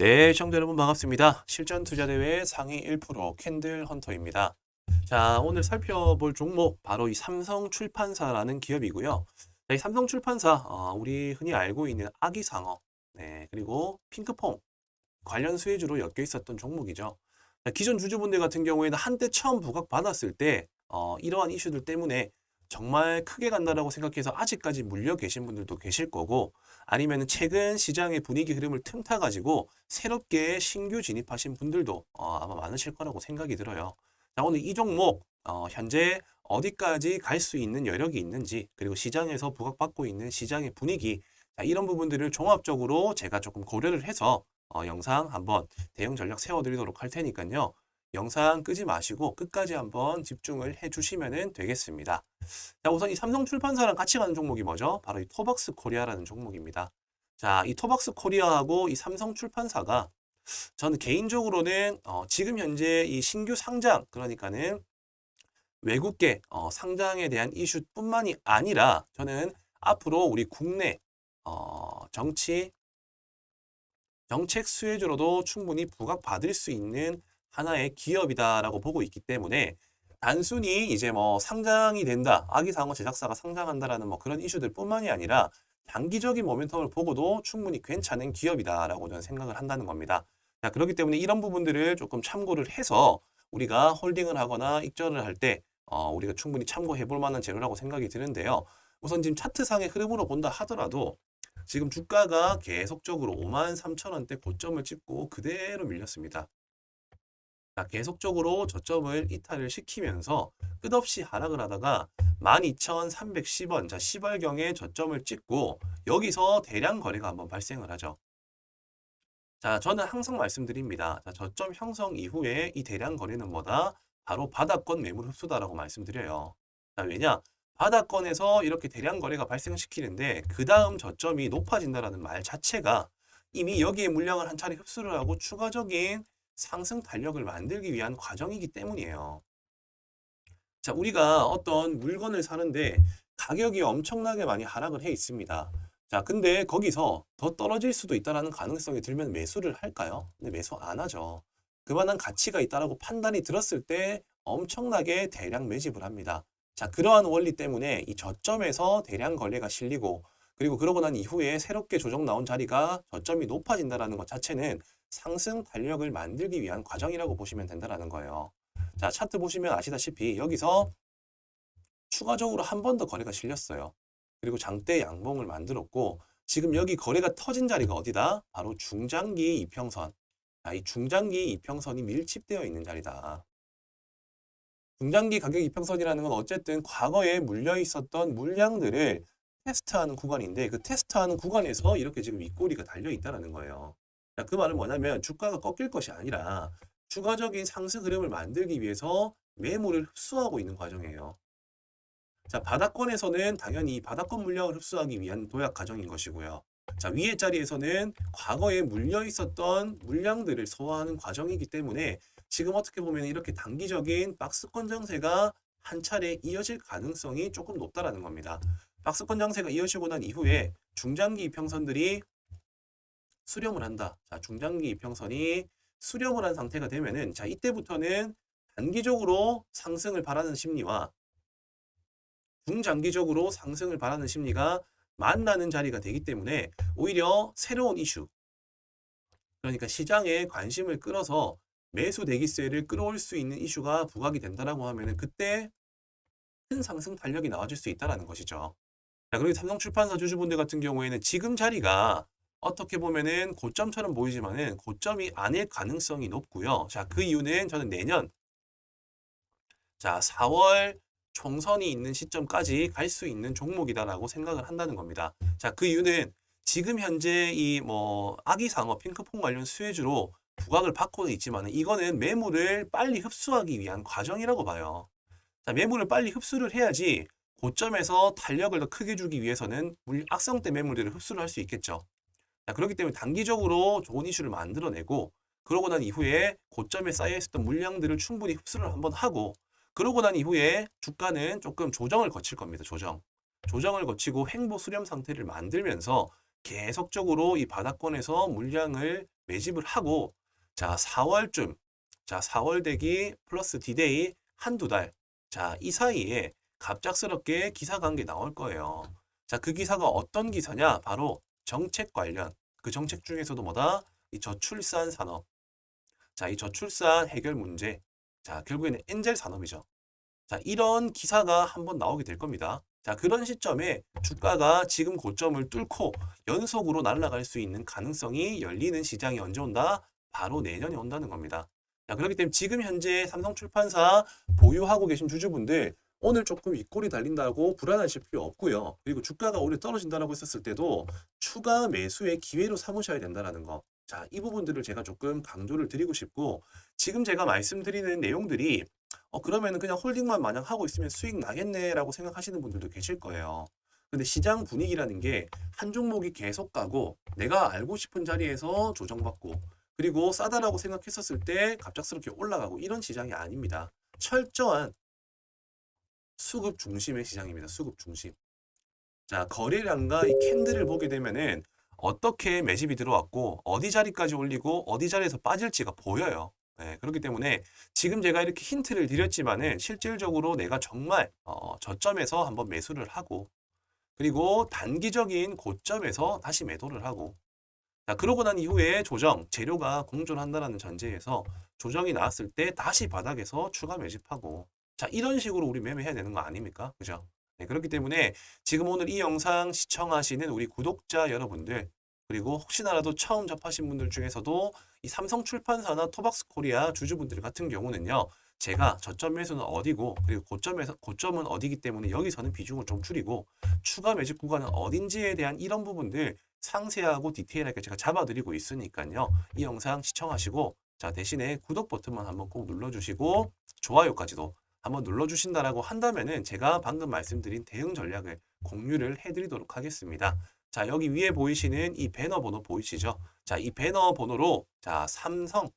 네, 시청자 여러분 반갑습니다. 실전 투자 대회 상위 1% 캔들 헌터입니다. 자, 오늘 살펴볼 종목 바로 이 삼성 출판사라는 기업이고요. 자, 이 삼성 출판사 어, 우리 흔히 알고 있는 아기 상어, 네, 그리고 핑크퐁 관련 수혜주로 엮여 있었던 종목이죠. 자, 기존 주주분들 같은 경우에는 한때 처음 부각 받았을 때 어, 이러한 이슈들 때문에 정말 크게 간다라고 생각해서 아직까지 물려 계신 분들도 계실 거고 아니면 최근 시장의 분위기 흐름을 틈타 가지고 새롭게 신규 진입하신 분들도 어, 아마 많으실 거라고 생각이 들어요. 자, 오늘 이 종목 어, 현재 어디까지 갈 수 있는 여력이 있는지 그리고 시장에서 부각받고 있는 시장의 분위기 자, 이런 부분들을 종합적으로 제가 조금 고려를 해서 어, 영상 한번 대응 전략 세워드리도록 할 테니까요. 영상 끄지 마시고 끝까지 한번 집중을 해주시면 되겠습니다. 자, 우선 이 삼성 출판사랑 같이 가는 종목이 뭐죠? 바로 이 토박스 코리아라는 종목입니다. 자, 이 토박스 코리아하고 이 삼성 출판사가 저는 개인적으로는 어, 지금 현재 이 신규 상장 그러니까는 외국계 어, 상장에 대한 이슈뿐만이 아니라 저는 앞으로 우리 국내 어, 정치 정책 수혜주로도 충분히 부각받을 수 있는 하나의 기업이다라고 보고 있기 때문에 단순히 이제 뭐 상장이 된다, 아기상어 제작사가 상장한다라는 뭐 그런 이슈들뿐만이 아니라 단기적인 모멘텀을 보고도 충분히 괜찮은 기업이다라고 저는 생각을 한다는 겁니다. 자, 그렇기 때문에 이런 부분들을 조금 참고를 해서 우리가 홀딩을 하거나 익절을 할때 어, 우리가 충분히 참고해 볼 만한 재료라고 생각이 드는데요. 우선 지금 차트상의 흐름으로 본다 하더라도 지금 주가가 계속적으로 5만 3천 원대 고점을 찍고 그대로 밀렸습니다. 자, 계속적으로 저점을 이탈을 시키면서 끝없이 하락을 하다가 12,310원, 자, 10월경에 저점을 찍고 여기서 대량 거래가 한번 발생을 하죠. 자, 저는 항상 말씀드립니다. 자, 저점 형성 이후에 이 대량 거래는 뭐다? 바로 바닥권 매물 흡수다라고 말씀드려요. 자, 왜냐? 바닥권에서 이렇게 대량 거래가 발생시키는데 그 다음 저점이 높아진다라는 말 자체가 이미 여기에 물량을 한 차례 흡수를 하고 추가적인 상승 탄력을 만들기 위한 과정이기 때문이에요. 자, 우리가 어떤 물건을 사는데 가격이 엄청나게 많이 하락을 해 있습니다. 자, 근데 거기서 더 떨어질 수도 있다라는 가능성이 들면 매수를 할까요? 근데 매수 안 하죠. 그만한 가치가 있다라고 판단이 들었을 때 엄청나게 대량 매집을 합니다. 자, 그러한 원리 때문에 이 저점에서 대량 거래가 실리고 그리고 그러고 난 이후에 새롭게 조정 나온 자리가 저점이 높아진다라는 것 자체는 상승 탄력을 만들기 위한 과정이라고 보시면 된다라는 거예요. 자, 차트 보시면 아시다시피 여기서 추가적으로 한 번 더 거래가 실렸어요. 그리고 장대 양봉을 만들었고 지금 여기 거래가 터진 자리가 어디다? 바로 중장기 이평선. 자, 이 중장기 이평선이 밀집되어 있는 자리다. 중장기 가격 이평선이라는 건 어쨌든 과거에 물려 있었던 물량들을 테스트하는 구간인데 그 테스트하는 구간에서 이렇게 지금 윗꼬리가 달려 있다는 거예요. 자, 그 말은 뭐냐면 주가가 꺾일 것이 아니라 추가적인 상승 흐름을 만들기 위해서 매물을 흡수하고 있는 과정이에요. 자, 바닥권에서는 당연히 바닥권 물량을 흡수하기 위한 도약 과정인 것이고요. 자, 위의 자리에서는 과거에 물려 있었던 물량들을 소화하는 과정이기 때문에 지금 어떻게 보면 이렇게 단기적인 박스권 장세가 한 차례 이어질 가능성이 조금 높다라는 겁니다. 박스권 장세가 이어지고 난 이후에 중장기 이평선들이 수렴을 한다. 자, 중장기 이평선이 수렴을 한 상태가 되면은 자, 이때부터는 단기적으로 상승을 바라는 심리와 중장기적으로 상승을 바라는 심리가 만나는 자리가 되기 때문에 오히려 새로운 이슈 그러니까 시장에 관심을 끌어서 매수 대기세를 끌어올 수 있는 이슈가 부각이 된다라고 하면은 그때 큰 상승 탄력이 나와줄 수 있다라는 것이죠. 자, 그리고 삼성출판사 주주분들 같은 경우에는 지금 자리가 어떻게 보면은 고점처럼 보이지만은 고점이 아닐 가능성이 높고요. 자, 그 이유는 저는 내년 자, 4월 총선이 있는 시점까지 갈 수 있는 종목이다라고 생각을 한다는 겁니다. 자, 그 이유는 지금 현재 이 뭐 아기 상어 핑크퐁 관련 수혜주로 부각을 받고는 있지만 이거는 매물을 빨리 흡수하기 위한 과정이라고 봐요. 자, 매물을 빨리 흡수를 해야지 고점에서 탄력을 더 크게 주기 위해서는 물, 악성대 매물들을 흡수를 할 수 있겠죠. 자, 그렇기 때문에 단기적으로 좋은 이슈를 만들어내고 그러고 난 이후에 고점에 쌓여 있었던 물량들을 충분히 흡수를 한번 하고 그러고 난 이후에 주가는 조금 조정을 거칠 겁니다. 조정. 조정을 거치고 횡보 수렴 상태를 만들면서 계속적으로 이 바닥권에서 물량을 매집을 하고 자 4월쯤 자 4월 대기 플러스 디데이 한두 달 자 이 사이에 갑작스럽게 한게 나올 거예요. 자 그 기사가 어떤 기사냐 바로 정책 관련 그 정책 중에서도 뭐다 이 저출산 산업 자 이 저출산 해결 문제 자 결국에는 엔젤 산업이죠. 자, 이런 기사가 한번 나오게 될 겁니다. 자, 그런 시점에 주가가 지금 고점을 뚫고 연속으로 날아갈 수 있는 가능성이 열리는 시장이 언제 온다? 바로 내년에 온다는 겁니다. 자, 그렇기 때문에 지금 현재 삼성출판사 보유하고 계신 주주분들 오늘 조금 윗골이 달린다고 불안하실 필요 없고요. 그리고 주가가 오히려 떨어진다라고 했었을 때도 추가 매수의 기회로 삼으셔야 된다는 거. 자, 이 부분들을 제가 조금 강조를 드리고 싶고 지금 제가 말씀드리는 내용들이 어, 그러면은 그냥 홀딩만 마냥 하고 있으면 수익 나겠네라고 생각하시는 분들도 계실 거예요. 근데 시장 분위기라는 게 한 종목이 계속 가고 내가 알고 싶은 자리에서 조정받고 그리고 싸다라고 생각했었을 때 갑작스럽게 올라가고 이런 시장이 아닙니다. 철저한 수급 중심의 시장입니다. 수급 중심. 자, 거래량과 이 캔들을 보게 되면은 어떻게 매집이 들어왔고 어디 자리까지 올리고 어디 자리에서 빠질지가 보여요. 네, 그렇기 때문에 지금 제가 이렇게 힌트를 드렸지만은 실질적으로 내가 정말 어, 저점에서 한번 매수를 하고 그리고 단기적인 고점에서 다시 매도를 하고 자, 그러고 난 이후에 조정, 재료가 공존한다라는 전제에서 조정이 나왔을 때 다시 바닥에서 추가 매집하고 자, 이런 식으로 우리 매매해야 되는 거 아닙니까? 그죠? 네, 그렇기 때문에 지금 오늘 이 영상 시청하시는 우리 구독자 여러분들 그리고 혹시나라도 처음 접하신 분들 중에서도 이 삼성 출판사나 토박스 코리아 주주분들 같은 경우는요. 제가 저점 매수는 어디고 그리고 고점에서 고점은 어디기 때문에 여기서는 비중을 좀 줄이고 추가 매집 구간은 어딘지에 대한 이런 부분들 상세하고 디테일하게 제가 잡아드리고 있으니까요. 이 영상 시청하시고 자 대신에 구독 버튼만 한번 꼭 눌러주시고 좋아요까지도 한번 눌러주신다라고 한다면은 제가 방금 말씀드린 대응 전략을 공유를 해드리도록 하겠습니다. 자, 여기 위에 보이시는 이 배너 번호 보이시죠? 자, 이 배너 번호로 자, 삼성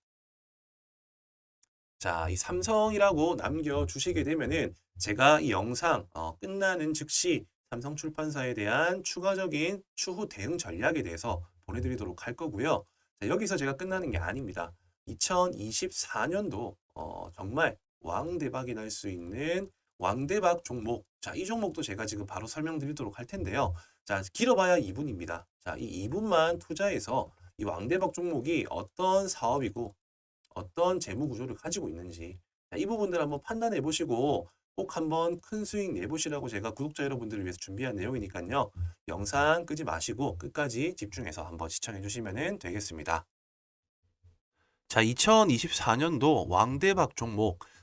자, 이 삼성이라고 남겨주시게 되면은 제가 이 영상 어, 끝나는 즉시 삼성 출판사에 대한 추가적인 추후 대응 전략에 대해서 보내드리도록 할 거고요. 자, 여기서 제가 끝나는 게 아닙니다. 2024년도 어, 정말 왕대박이 날 수 있는 왕대박 종목. 자, 이 종목도 제가 지금 바로 설명드리도록 할 텐데요. 자, 길어봐야 2분입니다. 자, 이 2분만 투자해서 이 왕대박 종목이 어떤 사업이고 어떤 재무 구조를 가지고 있는지 자, 이 부분들 한번 판단해 보시고 꼭 한번 큰 수익 내보시라고 제가 구독자 여러분들을 위해서 준비한 내용이니까요. 영상 끄지 마시고 끝까지 집중해서 한번 시청해 주시면 되겠습니다. 자, 2024년도 왕대박 종목.